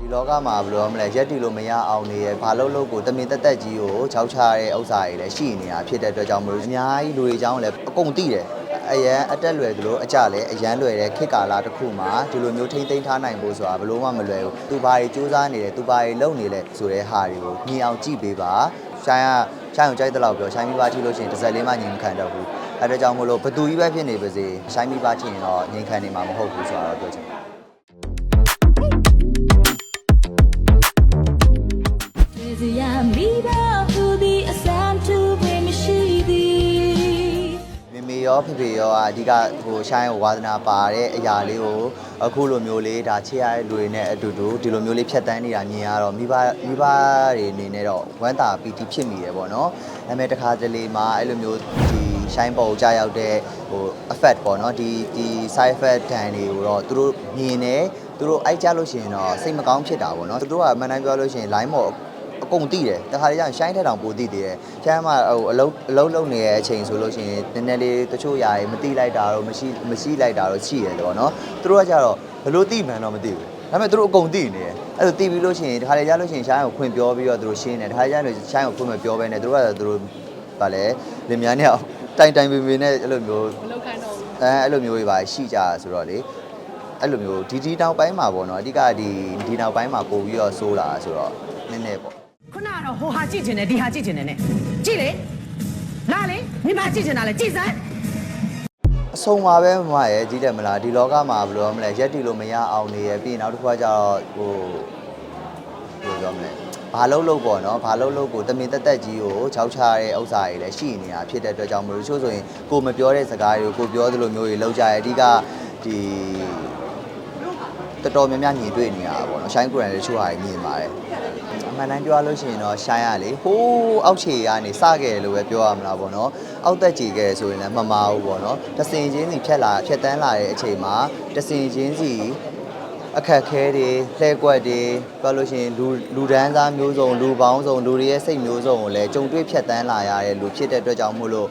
ဒီလောကမှာဘယ်လိုမလဲရက်တီလို့မရအောင်နေရဘာလို့လို့ကိုတမင်တက်တက်ကြီးကိုချောက်ချတဲ့ဥစ္စာတွေလည်းရှိနေတာဖြစ်တဲ့အတွက်ကြောင့်မလို့အများကြီးလူတွေအကြောင်းလည်းအကုန်သိတယ်အရန်အတက်လွယ်သလိုအကြလည်းအရန်လွယ်တဲ့ခေတ်ကာလတစ်ခုမှာဒီလိုမျိုးထိမ့်သိမ်းထားနိုင်ဖို့ဆိုတာဘယ်လို့မှမလွယ်ဘူးသူဘာတွေစူးစမ်းနေတယ်သူဘာတွေလုပ်နေလဲဆိုတဲ့ဟာတွေကိုမြင်အောင်ကြည့်ပေးပါရှိုင်းကရှိုင်းကိုကြိုက်တဲ့လောက်ပြောရှိုင်းမိပါကြည့်လို့ရှိရင်တစ်စက်လေးမှငြိမ်မခံတော့ဘူးအဲဒါကြောင့်မလို့ဘသူကြီးပဲဖြစ်နေပါစေရှိုင်းမိပါကြည့်ရင်တော့ငြိမ်ခံနေမှာမဟုတ်ဘူးဆိုတာတော့ပြောချင်တယ် ရောဖေဖေရောအဓိကဟိုရှိုင်းကိုဝါသနာပါတဲ့အရာလေးကိုအခုလိုမျိုးလေးဒါချစ်ရတဲ့လူတွေနဲ့အတူတူဒီလိုမျိုးလေးဖြတ်တန်းနေတာမြင်ရတော့မိဘမိဘတွေအနေနဲ့တော့ဝမ်းသာပီတိဖြစ်မိတယ်ပေါ့နော်။ဒါပေမဲ့တစ်ခါတလေမှာအဲ့လိုမျိုးဒီရှိုင်းပေါ်ကြာရောက်တဲ့ဟို effect ပေါ့နော်ဒီဒီ side effect တန်တွေကိုတော့သူတို့မြင်နေသူတို့အိုက်ကြလို့ရှိရင်တော့စိတ်မကောင်းဖြစ်တာပေါ့နော်။သူတို့ကအမှန်တမ်းပြောလို့ရှိရင် line ပေါ် အကုန်သိတယ်တခါတည်းကျရင်ရှိုင်းထက်တောင်ပိုသိသေးတယ်ရှိုင်းမှာဟိုအလုံးအလုံးလုံးနေတဲ့အချိန်ဆိုလို့ရှိရင်နည်းနည်းလေးတချို့ຢာတွေမသိလိုက်တာတော့မရှိမရှိလိုက်တာတော့ရှိရတယ်ပေါ့နော်သူတို့ကကြတော့ဘယ်လို့သိမှန်းတော့မသိဘူးဒါပေမဲ့သူတို့အကုန်သိနေတယ်အဲ့လိုသိပြီးလို့ရှိရင်တခါတည်းကျလို့ရှိရင်ရှိုင်းကိုခွင့်ပြောပြီးတော့သူတို့ရှင်းတယ်တခါတည်းကျလို့ရှိုင်းကိုခွင့်မပြောဘဲနဲ့သူတို့ကသူတို့ဗာလဲလင်မြန်းနဲ့တိုင်တိုင်ပင်ပင်နဲ့အဲ့လိုမျိုးမလောက်ခိုင်းတော့ဘူးအဲအဲ့လိုမျိုးတွေပါရှိကြဆိုတော့လေအဲ့လိုမျိုးဒီဒီနောက်ပိုင်းမှာပေါ့နော်အဓိကဒီဒီနောက်ပိုင်းမှာပို့ပြီးတော့ဆိုးလာဆိုတော့နည်းနည်းပေါ့ ခုနကတော့ဟိုဟာကြည့်ချင်တယ်ဒီဟာကြည့်ချင်တယ်နဲ့ကြည့်လေလာလေမိမကြည့်ချင်တာလေကြည့်စမ်းအဆုံးပါပဲမမရဲ့ကြီးတယ်မလားဒီလောကမှာဘယ်လိုမလဲရက်တီလို့မရအောင်နေရပြီးရင်နောက်တစ်ခါကျတော့ဟိုဘယ်လိုပြောမလဲဘာလို့လို့ပေါ့နော်ဘာလို့လို့ကိုတမင်တက်တက်ကြီးကိုချောက်ချတဲ့ဥစ္စာတွေလည်းရှိနေတာဖြစ်တဲ့အတွက်ကြောင့်မလို့ချို့ဆိုရင်ကိုမပြောတဲ့စကားတွေကိုကိုပြောသလိုမျိုးတွေလောက်ကြရအဓိကဒီတော်တော်များများညီတွေ့နေရတာပေါ့နော်ရှိုင်းကိုရန်လည်းချို့ဟာတွေမြင်ပါတယ်အ မှန်တမ်းပြောရလို့ရှိရင်တော့ရှိုင်းရလေဟိုးအောက်ခြေကနေစခဲ့တယ်လို့ပဲပြောရမလားပေါ့နော်အောက်သက်ကြည်ခဲ့ဆိုရင်လည်းမမာဘူးပေါ့နော်တစင်ချင်းစီဖြတ်လာဖြတ်တန်းလာတဲ့အချိန်မှာတစင်ချင်းစီအခက်ခဲတွေလှဲကွက်တွေပြောလို့ရှိရင်လူလူဒန်းစားမျိုးစုံလူပေါင်းစုံလူတွေရဲ့စိတ်မျိုးစုံကိုလည်းကြုံတွေ့ဖြတ်တန်းလာရတဲ့လူဖြစ်တဲ့အတွက်ကြောင့်မို့လို့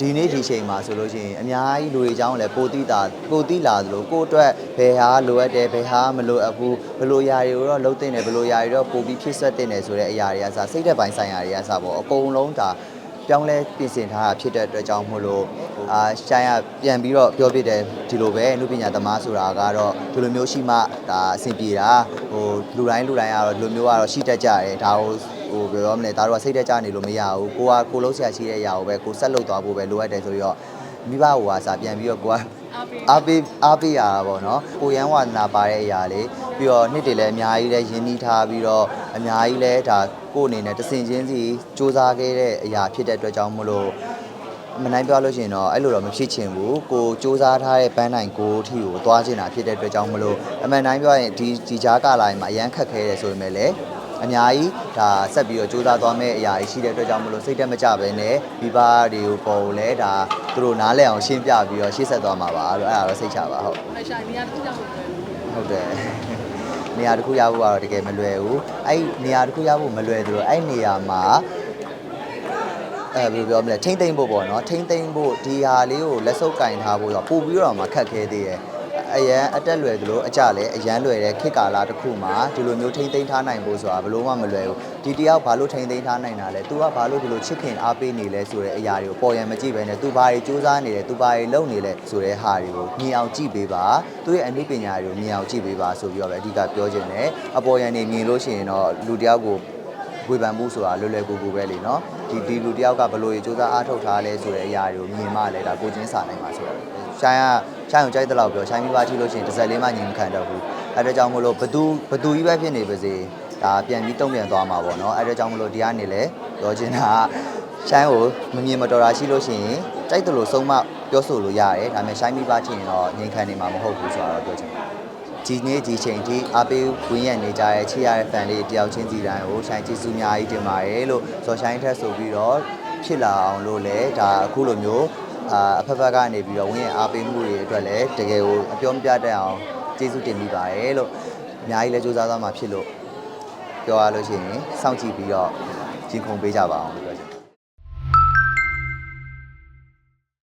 ဒီနေ့ဒီချိန်မှာဆိုလို့ရှိရင်အများကြီးလူတွေအကြောင်းလည်းပိုတိတာပိုတိလာသလိုကိုယ့်အတွက်ဘယ်ဟာလိုအပ်တယ်ဘယ်ဟာမလိုအပ်ဘူးဘယ်လိုຢာတွေကိုတော့လုံးတင်တယ်ဘယ်လိုຢာတွေတော့ပိုပြီးဖြစ်ဆက်တင်တယ်ဆိုတဲ့အရာတွေကစစိတ်သက်ပိုင်းဆိုင်ရာတွေကစပေါ့အကုန်လုံးဒါပြောင်းလဲပြင်ဆင်ထားတာဖြစ်တဲ့အတွက်ကြောင့်မို့လို့အာရှိုင်းကပြန်ပြီးတော့ပြောပြတယ်ဒီလိုပဲအမှုပညာသမားဆိုတာကတော့ဒီလိုမျိုးရှိမှဒါအဆင်ပြေတာဟိုလူတိုင်းလူတိုင်းကတော့ဒီလိုမျိုးကတော့ရှိတတ်ကြတယ်ဒါကို ဟိုပြောရမလဲဒါတော့စိတ်တက်ကြနေလို့မရဘူးကိုကကိုလုံးဆရာရှိတဲ့အရာကိုပဲကိုဆက်လုပ်သွားဖို့ပဲလိုအပ်တယ်ဆိုပြီးတော့မိဘဟိုဟာစာပြန်ပြီးတော့ကိုကအားပေးအားပေးအားပေးရတာပေါ့နော်ကိုရန်ဝါဒနာပါတဲ့အရာလေးပြီးတော့နှစ်တွေလည်းအများကြီးလည်းရင်းနှီးထားပြီးတော့အများကြီးလည်းဒါကိုယ့်အနေနဲ့တဆင်ချင်းစီစူးစမ်းခဲ့တဲ့အရာဖြစ်တဲ့အတွက်ကြောင့်မလို့မနိုင်ပြောလို့ရှိရင်တော့အဲ့လိုတော့မဖြစ်ချင်ဘူးကိုစူးစမ်းထားတဲ့ပန်းနိုင်ကိုအထီကိုသွားချင်တာဖြစ်တဲ့အတွက်ကြောင့်မလို့အမှန်တိုင်းပြောရင်ဒီဒီကြားကာလာမှာအရန်ခက်ခဲတယ်ဆိုပေမဲ့လည်း အများကြီးဒါဆက်ပြီးတော့စူးစမ်းသွားမယ့်အရာကြီးရှိတဲ့အတွက်ကြောင့်မလို့စိတ်တက်မကြဘဲနဲ့မိဘတွေကိုပေါ်လဲဒါသူတို့နားလည်အောင်ရှင်းပြပြီးတော့ရှေ့ဆက်သွားမှာပါအဲ့တော့အဲ့ဒါတော့စိတ်ချပါဟုတ်အရှာနေရာတစ်ခုရောက်လို့ပဲဟုတ်တယ်နေရာတစ်ခုရဖို့ကတော့တကယ်မလွယ်ဘူးအဲ့ဒီနေရာတစ်ခုရဖို့မလွယ်သလိုအဲ့နေရာမှာအဲဘယ်လိုပြောမလဲထိမ့်သိမ့်ဖို့ပေါ့နော်ထိမ့်သိမ့်ဖို့ဒီဟာလေးကိုလက်စုပ်ကင်ထားဖို့တော့ပို့ပြီးတော့မှခက်ခဲသေးရဲ့ အရန်အတက်လွယ်သလိုအကြလည်းအရန်လွယ်တဲ့ခေတ်ကာလတစ်ခုမှာဒီလိုမျိုးထိမ့်သိမ်းထားနိုင်ဖို့ဆိုတာဘလို့မှမလွယ်ဘူးဒီတယောက်ဘာလို့ထိမ့်သိမ်းထားနိုင်တာလဲသူကဘာလို့ဒီလိုချစ်ခင်အားပေးနေလဲဆိုတဲ့အရာတွေကိုပေါ်ရန်မကြည့်ပဲနဲ့သူဘာတွေစူးစမ်းနေလဲသူဘာတွေလုပ်နေလဲဆိုတဲ့ဟာတွေကိုမြင်အောင်ကြည့်ပေးပါသူရဲ့အနုပညာတွေကိုမြင်အောင်ကြည့်ပေးပါဆိုပြီးတော့ပဲအဓိကပြောချင်တယ်အပေါ်ရန်နေမြင်လို့ရှိရင်တော့လူတယောက်ကို ဝေဖန်မှုဆိုတာလွယ်လွယ်ကူကူပဲလေနော်ဒီဒီလူတယောက်ကဘလို့ရေစူးစမ်းအားထုတ်ထားလဲဆိုတဲ့အရာတွေကိုမြင်မှလည်းဒါကိုချင်းစာနိုင်မှာဆိုတော့ရှိုင်းကရှိုင်းကိုကြိုက်တဲ့လောက်ပြောရှိုင်းမိဘထိလို့ရှိရင်တစ်စက်လေးမှညင်မခံတော့ဘူးအဲဒါကြောင့်မလို့ဘသူဘသူကြီးပဲဖြစ်နေပါစေဒါပြန်ပြီးတုံ့ပြန်သွားမှာပေါ့နော်အဲဒါကြောင့်မလို့ဒီကနေလည်းပြောချင်တာကရှိုင်းကိုမမြင်မတော်တာရှိလို့ရှိရင်ကြိုက်တယ်လို့ဆုံးမပြောဆိုလို့ရတယ်ဒါပေမဲ့ရှိုင်းမိဘချင်းရင်တော့ငြိမ်ခံနေမှာမဟုတ်ဘူးဆိုတော့ပြောချင်တယ် ဒီနေ့ဒီချိန်ထိအားပေးဝင်ရနေကြတဲ့ချစ်ရတဲ့ fan လေးတယောက်ချင်းစီတိုင်းကိုရှိုင်းကျေးဇူးအများကြီးတင်ပါတယ်လို့ဇော်ရှိုင်းထက်ဆိုပြီးတော့ဖြစ်လာအောင်လို့လည်းဒါအခုလိုမျိုးအာအဖက်ဖက်ကနေပြီးတော့ဝင်ရအားပေးမှုတွေအတွက်လည်းတကယ်ကိုအပြောမပြတတ်အောင်ကျေးဇူးတင်မိပါတယ်လို့အများကြီးလည်းစူးစမ်းသွားမှာဖြစ်လို့ပြောရလို့ရှိရင်စောင့်ကြည့်ပြီးတော့ရင်ခုန်ပေးကြပါအောင်